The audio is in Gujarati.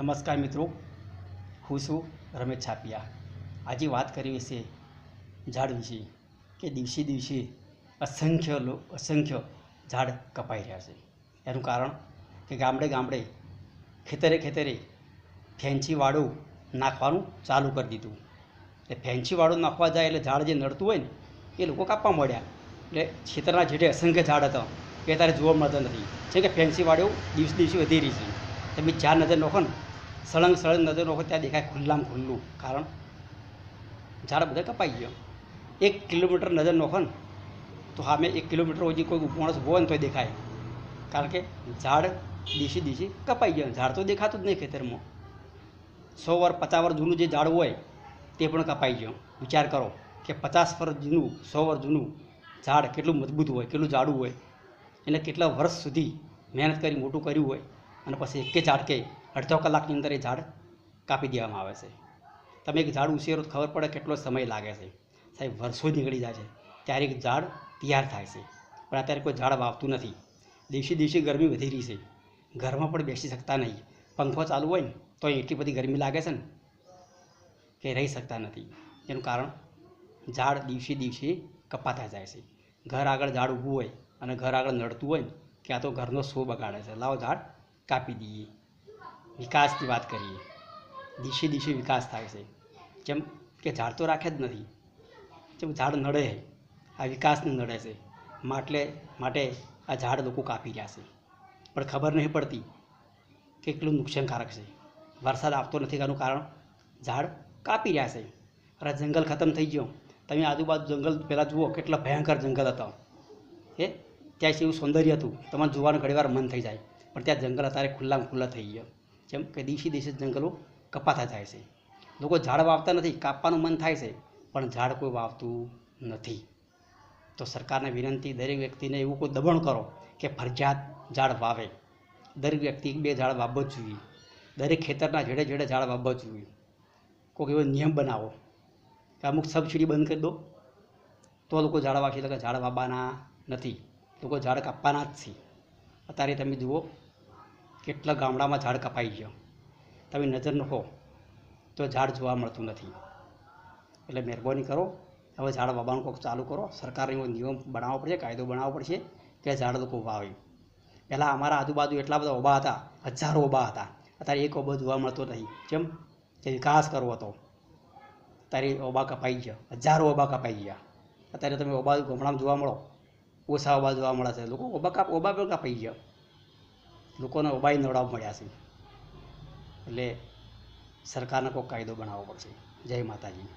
નમસ્કાર મિત્રો, હું છું રમેશ છાપિયા. આજે વાત કરવી છે ઝાડ વિશે કે દિવસે દિવસે અસંખ્ય લો, અસંખ્ય ઝાડ કપાઈ રહ્યા છે. એનું કારણ કે ગામડે ગામડે ખેતરે ખેતરે ફેન્સીવાળું નાખવાનું ચાલુ કરી દીધું. એટલે ફેન્સી વાળું નાખવા જાય એટલે ઝાડ જે નડતું હોય ને, એ લોકો કાપવા મળ્યા એટલે ખેતરના જેટલે અસંખ્ય ઝાડ હતા, એ તારે જોવા મળતા નથી. જેમ કે ફેન્સીવાળું દિવસે દિવસે વધી રહી છે. તમે જ્યાં નજર નોખો ને સળંગ સળંગ નજર નાખો ત્યાં દેખાય ખુલ્લામાં ખુલ્લું. કારણ ઝાડ બધા કપાઈ ગયો. એક કિલોમીટર નજર નોખો ને, તો સામે એક કિલોમીટર સુધી કોઈ માણસ ઊભો હોય ને તોય દેખાય. કારણ કે ઝાડ દિવસે દિવસે કપાઈ ગયો. ઝાડ તો દેખાતું જ નહીં ખેતરમાં. સો વર પચાસ વર જૂનું જે ઝાડ હોય, તે પણ કપાઈ ગયું. વિચાર કરો કે પચાસ વર્ષ જૂનું, સો વર જૂનું ઝાડ કેટલું મજબૂત હોય, કેટલું જાડું હોય. એને કેટલા વર્ષ સુધી મહેનત કરી, મોટું કર્યું હોય. અને પછી એકે ઝાડકે અડધો કલાકની અંદર એ ઝાડ કાપી દેવામાં આવે છે. તમે એક ઝાડ ઉછેરો ખબર પડે કેટલો સમય લાગે છે. સાહેબ, વર્ષો નીકળી જાય છે. ત્યારે એક ઝાડ તૈયાર થાય છે. પણ અત્યારે કોઈ ઝાડ વાવતું નથી. દિવસે દિવસે ગરમી વધી રહી છે. ઘરમાં પણ બેસી શકતા નહીં. પંખો ચાલુ હોય ને તો એટલી બધી ગરમી લાગે છે ને, કે રહી શકતા નથી. એનું કારણ ઝાડ દિવસે દિવસે કપાતા જાય છે. ઘર આગળ ઝાડ ઊભું હોય અને ઘર આગળ નડતું હોય ને, ક્યાં તો ઘરનો શો બગાડે છે. લાવો ઝાડ. કાપી દઈએ. વિકાસની વાત કરીએ. દિવસે દિવસે વિકાસ થાય છે. જેમ કે ઝાડ તો રાખે જ નથી. જેમ ઝાડ નડે, આ વિકાસને નડે છે. માટલે, માટે આ ઝાડ લોકો કાપી રહ્યા છે. પણ ખબર નહીં પડતી કે કેટલું નુકસાનકારક છે. વરસાદ આવતો નથી એનું કારણ ઝાડ કાપી રહ્યા છે. અરે જંગલ ખતમ થઈ ગયો. તમે આજુબાજુ જંગલ પહેલાં જુઓ, કેટલા ભયંકર જંગલ હતા. એ ત્યાં એવું સૌંદર્ય હતું. તમારે જોવાનું ઘણીવાર મન થઈ જાય. પણ ત્યાં જંગલ અત્યારે ખુલ્લામાં ખુલ્લા થઈ ગયા. જેમ કે દિવસે દિવસે જંગલો કપાતા જાય છે. લોકો ઝાડ વાવતા નથી, કાપવાનું મન થાય છે, પણ ઝાડ કોઈ વાવતું નથી. તો સરકારને વિનંતી, દરેક વ્યક્તિને એવું કોઈ દબાણ કરો કે ફરજિયાત ઝાડ વાવે. દરેક વ્યક્તિ બે ઝાડ વાવવા જોઈએ. દરેક ખેતરના જેડે જેડે ઝાડ વાવવા જોઈએ. કોઈક એવો નિયમ બનાવો કે અમુક સબસિડી બંધ કરી દો. તો લોકો ઝાડ વાવશે, એટલે ઝાડ વાવવાના નથી. લોકો ઝાડ કાપવાના જ છે. અત્યારે તમે જુઓ, કેટલા ગામડામાં ઝાડ કપાઈ ગયો. તમે નજર નખો, તો ઝાડ જોવા મળતું નથી. એટલે મહેરબાની કરો, હવે ઝાડ વાવવાનું કોઈક ચાલુ કરો. સરકારને એવો નિયમ બનાવવો પડશે, કાયદો બનાવવો પડશે કે ઝાડ લોકો વાવે. પહેલાં અમારા આજુબાજુ એટલા બધા ઊભા હતા, હજારો ઊભા હતા. અત્યારે એક ઓબો જોવા મળતો નથી. જેમ કે વિકાસ કરવો હતો. અત્યારે ઓબા કપાઈ ગયા. હજારો ઓબા કપાઈ ગયા. અત્યારે તમે ઓબા ગામડામાં જોવા મળો ઓછા ઓબા જોવા મળે છે. લોકો ઓબા ઓબા પણ કાપાઈ ગયા. લોકોને ઓબાઈ નવડાવવા મળ્યા છે. એટલે સરકારને કોઈ કાયદો બનાવવો પડશે. જય માતાજી.